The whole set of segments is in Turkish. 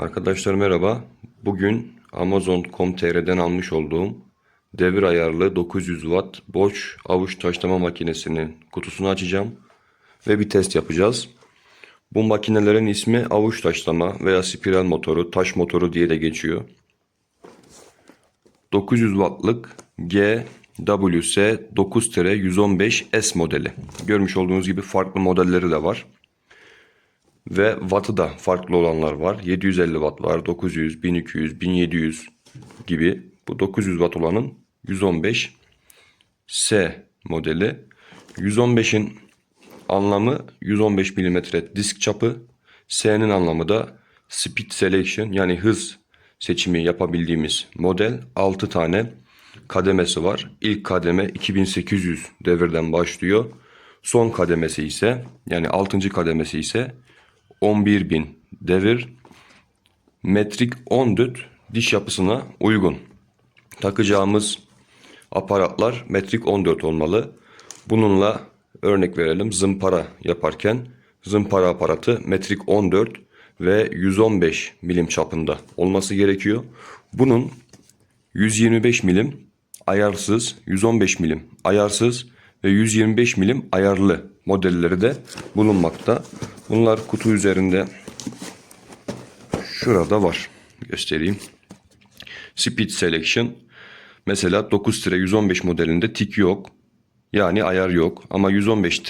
Arkadaşlar merhaba. Bugün Amazon.com.tr'den almış olduğum devir ayarlı 900 watt boş avuç taşlama makinesinin kutusunu açacağım ve bir test yapacağız. Bu makinelerin ismi avuç taşlama veya spiral motoru, taş motoru diye de geçiyor. 900 wattlık GWS 9-115S modeli. Görmüş olduğunuz gibi farklı modelleri de var. Ve wattı da farklı olanlar var. 750 watt var, 900, 1200, 1700 gibi. Bu 900 watt olanın 115 S modeli. 115'in anlamı 115 mm disk çapı. S'nin anlamı da speed selection yani hız seçimi yapabildiğimiz model. 6 tane kademesi var. İlk kademe 2800 devirden başlıyor. Son kademesi ise yani 6. kademesi ise 11.000 devir metrik 14 diş yapısına uygun. Takacağımız aparatlar metrik 14 olmalı. Bununla örnek verelim zımpara yaparken zımpara aparatı metrik 14 ve 115 milim çapında olması gerekiyor. Bunun 125 milim ayarsız, 115 milim ayarsız ve 125 milim ayarlı modelleri de bulunmakta. Bunlar kutu üzerinde şurada var. Göstereyim. Speed Selection. Mesela 9-115 modelinde tik yok. Yani ayar yok. Ama 115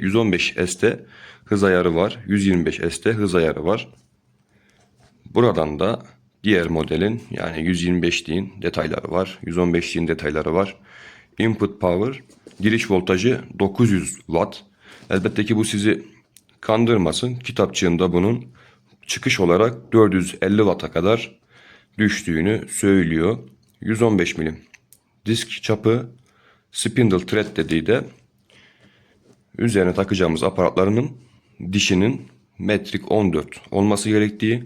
115 S'te hız ayarı var. 125 S'te hız ayarı var. Buradan da diğer modelin yani 125'liğin detayları var. 115'liğin detayları var. Input power giriş voltajı 900 watt. Elbette ki bu sizi kandırmasın. Kitapçığında bunun çıkış olarak 450 watt'a kadar düştüğünü söylüyor. 115 milim disk çapı spindle thread dediği de üzerine takacağımız aparatlarının dişinin metrik 14 olması gerektiği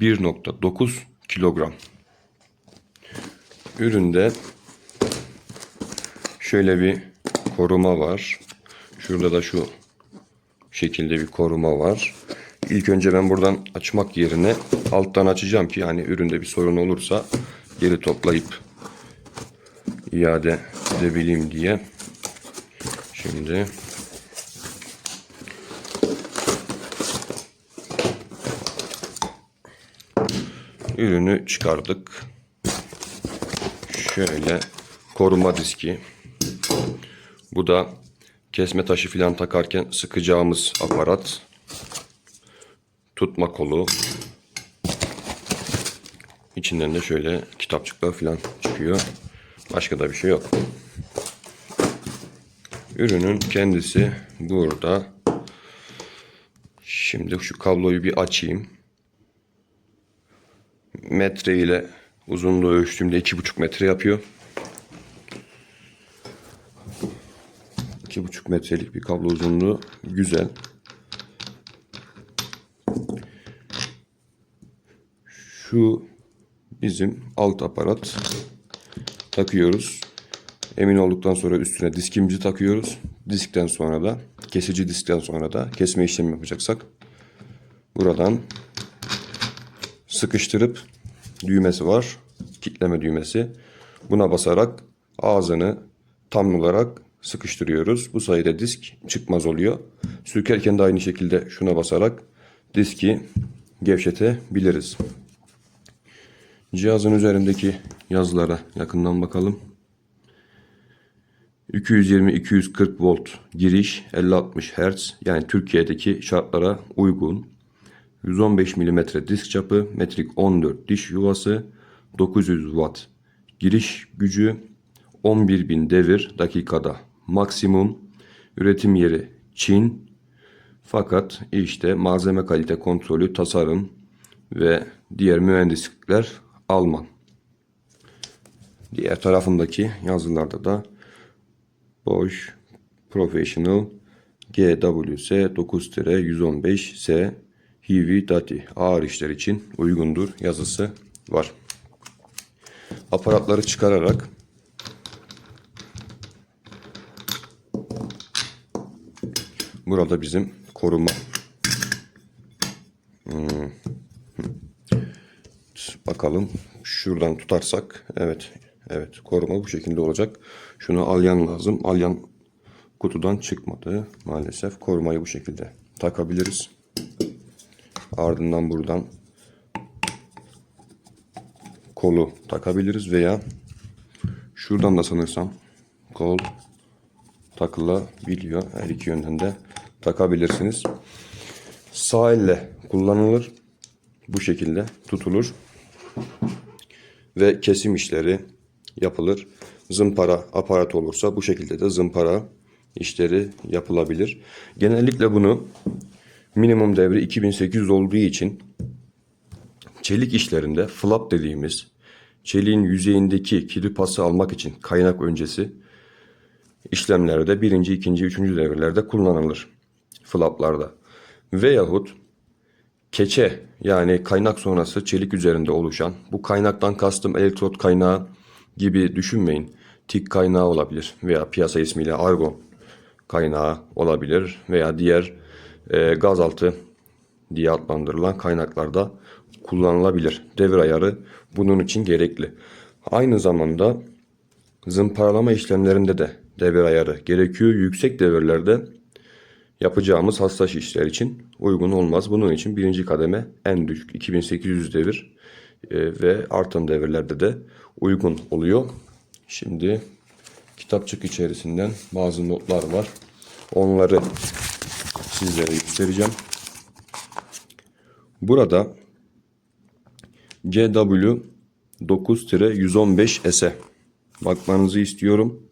1.9 kilogram. Üründe şöyle bir koruma var. Şurada da şu şekilde bir koruma var. İlk önce ben buradan açmak yerine alttan açacağım ki yani üründe bir sorun olursa geri toplayıp iade edebileyim diye. Şimdi ürünü çıkardık. Şöyle koruma diski. Bu da kesme taşı filan takarken sıkacağımız aparat. Tutma kolu. İçinden de şöyle kitapçıklar filan çıkıyor. Başka da bir şey yok. Ürünün kendisi burada. Şimdi şu kabloyu bir açayım. Metre ile uzunluğu ölçtüğümde iki buçuk metre yapıyor. İki buçuk metrelik bir kablo uzunluğu güzel. Şu bizim alt aparat takıyoruz. Emin olduktan sonra üstüne diskimizi takıyoruz. Diskten sonra da kesici diskten sonra da kesme işlemi yapacaksak buradan sıkıştırıp düğmesi var. Kitleme düğmesi. Buna basarak ağzını tam olarak sıkıştırıyoruz. Bu sayede disk çıkmaz oluyor. Sürkerken de aynı şekilde şuna basarak diski gevşetebiliriz. Cihazın üzerindeki yazılara yakından bakalım. 220-240 volt giriş 50-60 Hz yani Türkiye'deki şartlara uygun. 115 mm disk çapı, metrik 14 diş yuvası, 900 watt giriş gücü, 11.000 devir dakikada maksimum. Üretim yeri Çin. Fakat işte malzeme kalite kontrolü, tasarım ve diğer mühendislikler Alman. Diğer tarafındaki yazılarda da Bosch Professional GWS 9-115S Heavy Duty ağır işler için uygundur yazısı var. Aparatları çıkararak burada bizim koruma hmm, Bakalım şuradan tutarsak evet evet koruma bu şekilde olacak. Şunu alyan lazım. Alyan kutudan çıkmadı maalesef. Korumayı bu şekilde takabiliriz. Ardından buradan kolu takabiliriz veya şuradan da sanırsam kol takılabiliyor. Her iki yönden de takabilirsiniz. Sağ elle kullanılır. Bu şekilde tutulur. Ve kesim işleri yapılır. Zımpara aparat olursa bu şekilde de zımpara işleri yapılabilir. Genellikle bunu minimum devri 2800 olduğu için çelik işlerinde flap dediğimiz çeliğin yüzeyindeki kirpası almak için kaynak öncesi işlemlerde birinci, ikinci, üçüncü devirlerde kullanılır. Flaplarda. Veyahut keçe yani kaynak sonrası çelik üzerinde oluşan bu kaynaktan kastım elektrot kaynağı gibi düşünmeyin. Tik kaynağı olabilir veya piyasa ismiyle argon kaynağı olabilir veya diğer e, gazaltı diye adlandırılan kaynaklarda kullanılabilir. Devir ayarı bunun için gerekli. Aynı zamanda zımparalama işlemlerinde de devir ayarı gerekiyor. Yüksek devirlerde yapacağımız hassas işler için uygun olmaz. Bunun için birinci kademe en düşük 2800 devir e, ve artan devirlerde de uygun oluyor. Şimdi kitapçık içerisinden bazı notlar var. Onları sizlere göstereceğim. Burada CW 9-115S'e bakmanızı istiyorum.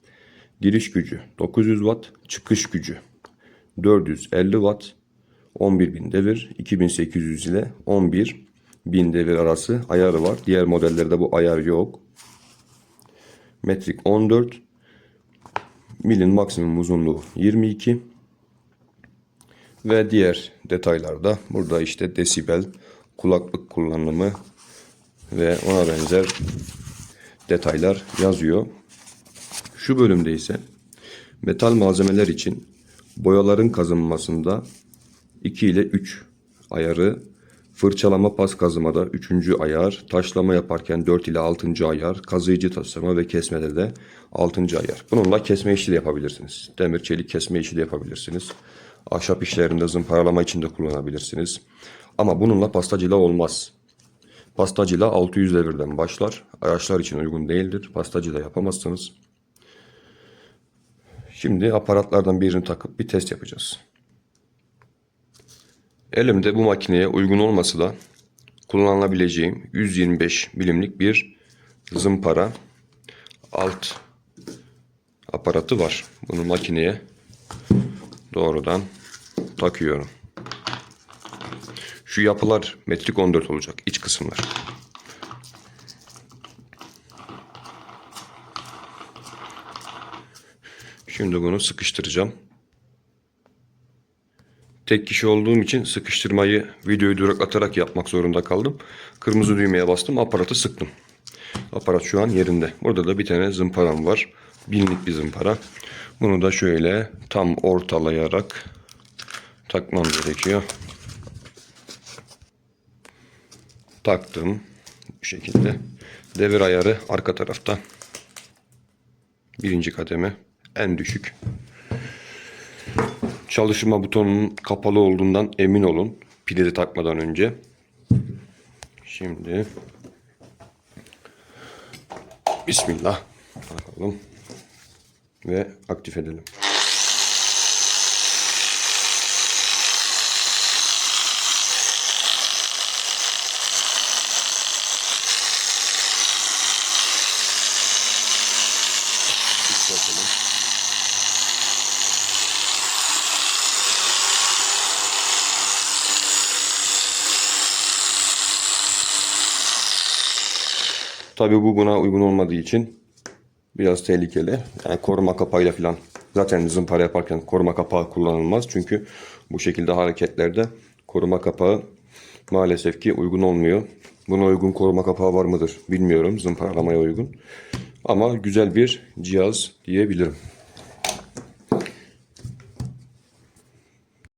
Giriş gücü 900 Watt, çıkış gücü 450 Watt, 11.000 devir, 2800 ile 11.000 devir arası ayarı var. Diğer modellerde bu ayar yok. Metrik 14, milin maksimum uzunluğu 22 ve diğer detaylarda burada işte desibel, kulaklık kullanımı ve ona benzer detaylar yazıyor. Şu bölümde ise metal malzemeler için boyaların kazınmasında 2 ile 3 ayarı, fırçalama pas kazımada 3. ayar, taşlama yaparken 4 ile 6. ayar, kazıyıcı taşlama ve kesmede de 6. ayar. Bununla kesme işi de yapabilirsiniz. Demir çelik kesme işi de yapabilirsiniz. Ahşap işlerinde zımparalama için de kullanabilirsiniz. Ama bununla pastacıyla olmaz. Pastacıyla 600 devirden başlar. Araçlar için uygun değildir. Pastacıyla yapamazsınız. Şimdi aparatlardan birini takıp bir test yapacağız. Elimde bu makineye uygun olmasa da kullanılabileceğim 125 milimlik bir zımpara alt aparatı var. Bunu makineye doğrudan takıyorum. Şu yapılar metrik 14 olacak iç kısımlar. Şimdi bunu sıkıştıracağım. Tek kişi olduğum için sıkıştırmayı videoyu duraklatarak yapmak zorunda kaldım. Kırmızı düğmeye bastım, aparatı sıktım. Aparat şu an yerinde. Burada da bir tane zımparam var. Binlik bir zımpara. Bunu da şöyle tam ortalayarak takmam gerekiyor. Taktım. Bu şekilde. Devir ayarı arka tarafta. Birinci kademe. En düşük. Çalışma butonunun kapalı olduğundan emin olun. Pili takmadan önce. Şimdi Bismillah. Bakalım. Ve aktif edelim. Bakalım. Tabii bu buna uygun olmadığı için biraz tehlikeli. Yani koruma kapağıyla falan. Zaten zımpara yaparken koruma kapağı kullanılmaz. Çünkü bu şekilde hareketlerde koruma kapağı maalesef ki uygun olmuyor. Buna uygun koruma kapağı var mıdır bilmiyorum. Zımparalamaya uygun. Ama güzel bir cihaz diyebilirim.